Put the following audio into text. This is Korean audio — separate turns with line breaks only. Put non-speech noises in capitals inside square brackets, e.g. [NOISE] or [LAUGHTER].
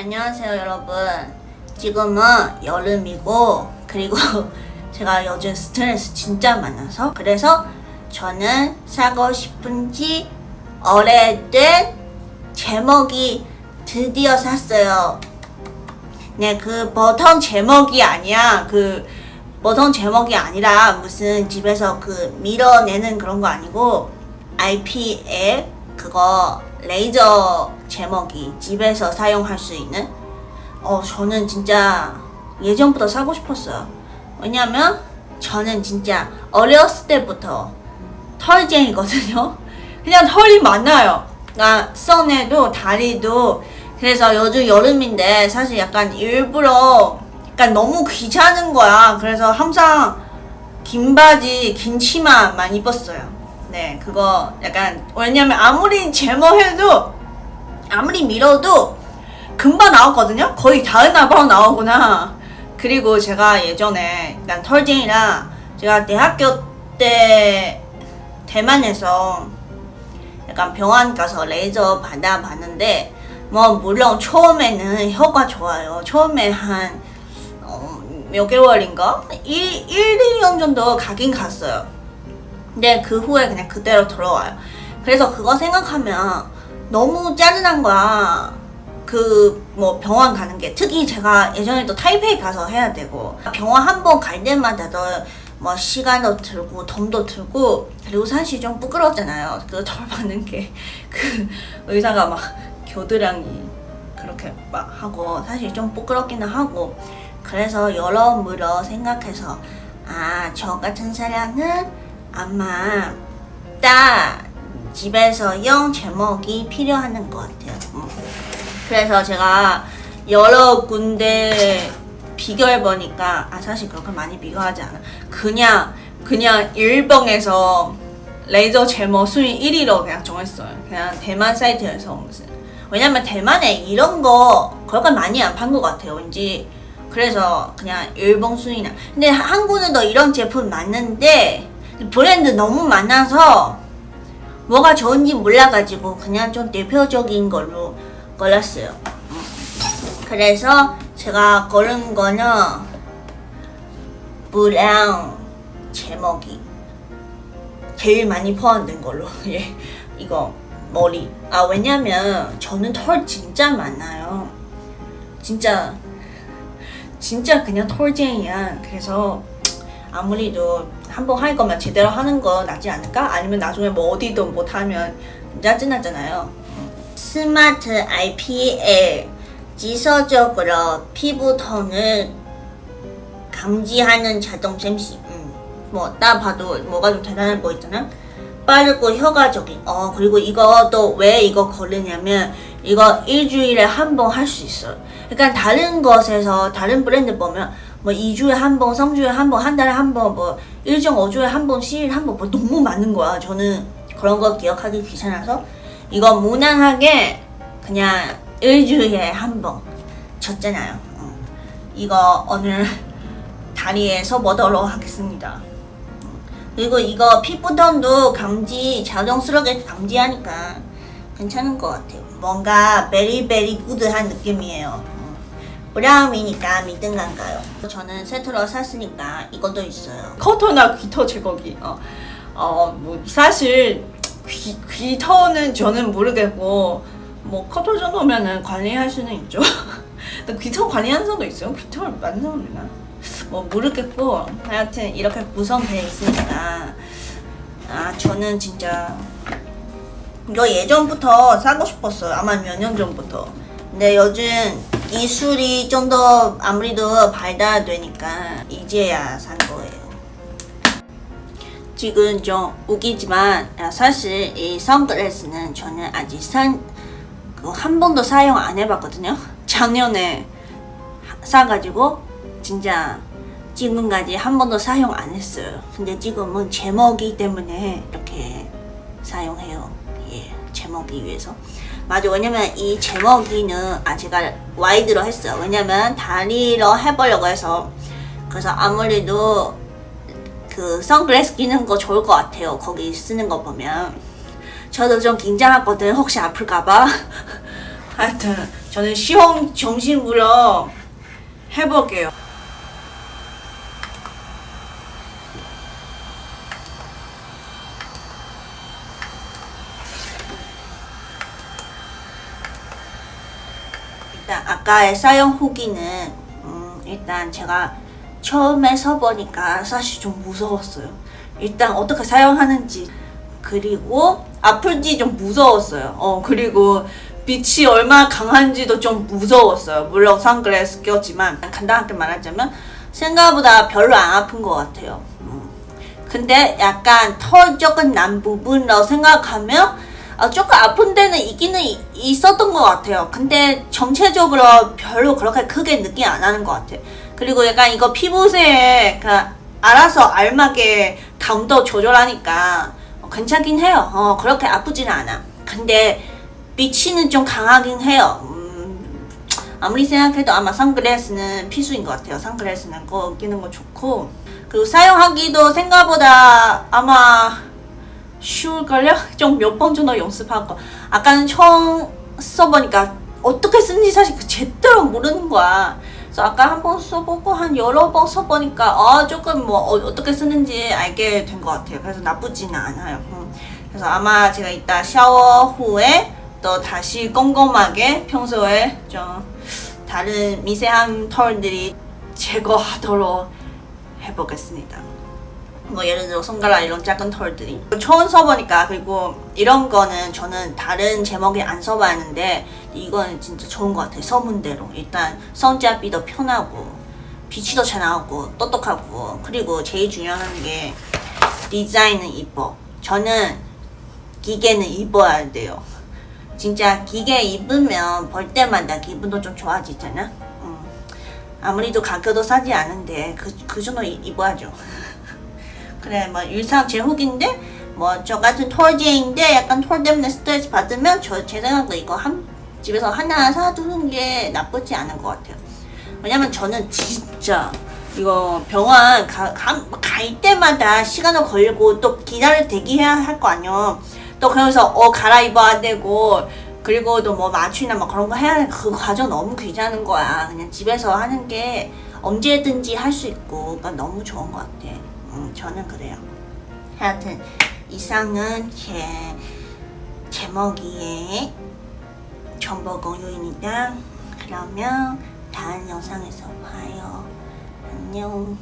안녕하세요 여러분. 지금은 여름이고 그리고 [LAUGHS] 제가 요즘 스트레스 진짜 많아서 그래서 저는 사고 싶은 지 오래된 제목이 드디어 샀어요. 네 그 보통 제목이 아니야. 그 보통 제목이 아니라 무슨 집에서 그 밀어내는 그런 거 아니고 IP에 그거 레이저 제목이 집에서 사용할 수 있는? 어 저는 진짜 예전부터 사고 싶었어요. 왜냐면 저는 진짜 어렸을 때부터 털쟁이거든요. [LAUGHS] 그냥 털이 많아요. 나 손에도 다리도. 그래서 요즘 여름인데 사실 약간 일부러 약간 너무 귀찮은 거야. 그래서 항상 긴 바지, 긴 치마만 입었어요. 네, 그거 약간 왜냐면 아무리 제모해도 아무리 밀어도 금방 나왔거든요. 거의 다른 날 바로 나오구나. 그리고 제가 예전에 약간 털쟁이라 제가 대학교 때 대만에서 약간 병원 가서 레이저 받아봤는데 뭐 물론 처음에는 효과 좋아요. 처음에 한 어, 몇 개월인가? 1, 1, 2년 정도 가긴 갔어요. 근데 그 후에 그냥 그대로 들어와요. 그래서 그거 생각하면 너무 짜증난 거야. 그 뭐 병원 가는 게 특히 제가 예전에 또 타이페이 가서 해야 되고 병원 한 번 갈 때마다도 뭐 시간도 들고 돈도 들고 그리고 사실 좀 부끄럽잖아요. 그털 받는 게 [LAUGHS] 그 의사가 막 겨드랑이 그렇게 막 하고 사실 좀 부끄럽기는 하고 그래서 여러모로 생각해서 아 저 같은 사람은 아마 딱 집에서 영 제목이 필요한 것 같아요. 음. 그래서 제가 여러 군데 비교해 보니까 아 사실 그렇게 많이 비교하지 않아. 그냥 그냥 일본에서 레이저 제모 순위 1위로 그냥 정했어요. 그냥 대만 사이트에서 무슨 왜냐면 대만에 이런 거 그렇게 많이 안 판 것 같아요. 왠지 그래서 그냥 일본 순위나 근데 한국에도 이런 제품 많은데 브랜드 너무 많아서 뭐가 좋은지 몰라가지고 그냥 좀 대표적인 걸로 골랐어요. 음. 그래서 제가 고른 거는 브라운 제목이 제일 많이 포함된 걸로 [LAUGHS] 예 이거 머리 아 왜냐면 저는 털 진짜 많아요 진짜 진짜 그냥 털쟁이야 그래서 아무리도 한번 할 거면 제대로 하는 거 낫지 않을까? 아니면 나중에 뭐 어디도 못하면 짜증나잖아요 스마트 IPL 지서적으로 피부톤을 감지하는 자동 샘시 음. 뭐나 봐도 뭐가 좀 대단해 보이잖아 빠르고 효과적인 어 그리고 또왜 이거 걸리냐면 이거 일주일에 한 번 할 수 있어요 그러니까 다른 것에서 다른 브랜드 보면 뭐 2주에 한 번, 3주에 한 번, 한 달에 한 번, 뭐 1.5주에 한 번, 시일 한 번, 뭐 너무 많은 거야. 저는 그런 거 기억하기 귀찮아서 이거 무난하게 그냥 일주일에 한번 줬잖아요. 어. 이거 오늘 [LAUGHS] 다리에 써보도록 하겠습니다. 그리고 이거 피부톤도 감지 자동스럽게 감지하니까 괜찮은 것 같아요. 뭔가 베리베리 구드한 느낌이에요. 어. 브라움이니까 믿음간가요. 저는 세트로 샀으니까 이것도 있어요.
커터나 귀터 제거기. 어, 어, 뭐 사실 귀 귀터는 저는 모르겠고 뭐 커터 정도면은 관리할 수는 있죠. [LAUGHS] 근데 귀터 관리하는 사람도 있어요. 귀터 많은 사람 있나? 뭐 모르겠고 하여튼 이렇게 구성되어 있으니까 아 저는 진짜 이거 예전부터 사고 싶었어요. 아마 몇 년 전부터. 근데 요즘 기술이 좀 더 아무래도 발달되니까 이제야 산 거예요. 지금 좀 웃기지만 아, 사실 이 선글라스는 저는 아직 산, 그한 번도 사용 안 해봤거든요. 작년에 하- 사가지고 진짜 지금까지 한 번도 사용 안 했어요. 근데 지금은 제목이 때문에 이렇게 사용해요. 예, 제목이 위해서. 맞아, 왜냐면 이 제목이는 아 제가 와이드로 했어요. 왜냐면 다리로 해보려고 해서 그래서 아무래도 그 선글라스 끼는 거 좋을 것 같아요. 거기 쓰는 거 보면 저도 좀 긴장하거든. 혹시 아플까봐. [LAUGHS] 하여튼 저는 시험 정신으로 해볼게요. 일단 아까의 사용 후기는 음, 일단 제가 처음에 써보니까 사실 좀 무서웠어요. 일단 어떻게 사용하는지 그리고 아플지 좀 무서웠어요. 어 그리고 빛이 얼마나 강한지도 좀 무서웠어요. 물론 선글라스 꼈지만 간단하게 말하자면 생각보다 별로 안 아픈 것 같아요. 음. 근데 약간 털 조금 난 부분으로 생각하면 아, 조금 아픈 데는 있기는 이- 있었던 것 같아요. 근데 전체적으로 별로 그렇게 크게 느낌 안 하는 것 같아요. 그리고 약간 이거 피부색 그 알아서 알맞게 감도 조절하니까 어, 괜찮긴 해요. 어, 그렇게 아프지는 않아. 근데 빛이는 좀 강하긴 해요. 음, 아무리 생각해도 아마 선글라스는 필수인 것 같아요. 선글라스는 거 끼는 거 좋고 그리고 사용하기도 생각보다 아마 쉬울걸요? 좀 몇 번 정도 연습하고 아까는 처음 써보니까 어떻게 쓰는지 사실 그 제대로 모르는 거야. 그래서 아까 한 번 써보고 한 여러 번 써보니까 아 조금 뭐 어, 떻게 쓰는지 알게 된 것 같아요. 그래서 나쁘지는 않아요. 음. 그래서 아마 제가 이따 샤워 후에 또 다시 꼼꼼하게 평소에 좀 다른 미세한 털들이 제거하도록 해보겠습니다 뭐 예를 들어 손가락 이런 작은 털들이. 처음 써보니까 그리고 이런 거는 저는 다른 제목에 안 써봤는데 이건 진짜 좋은 것 같아요 서문대로. 일단 손잡이도 편하고 빛이 더 잘 나오고 똑똑하고 그리고 제일 중요한 게 디자인은 이뻐. 저는 기계는 입어야 돼요. 진짜 기계 입으면 볼 때마다 기분도 좀 좋아지잖아? 음. 아무리도 가격도 싸지 않은데 그, 그 정도 이- 입어야죠 그래 뭐 일상 제 후기인데 뭐 저 같은 털제인데 약간 털 때문에 스트레스 받으면 저 제 생각도 이거 한 집에서 하나 사두는 게 나쁘지 않은 것 같아요. 왜냐면 저는 진짜 이거 병원 가, 가, 갈 때마다 시간을 걸리고 또 기다려 대기해야 할 거 아니에요. 또 그러면서 어 갈아입어야 되고 그리고 또 뭐 마취나 뭐 그런 거 해야 돼. 그 과정 너무 귀찮은 거야. 그냥 집에서 하는 게 언제든지 할 수 있고 그러니까 너무 좋은 것 같아. 음, 저는 그래요. 하여튼 이상은 제 제목이의 정보 공유입니다. 그러면 다음 영상에서 봐요. 안녕.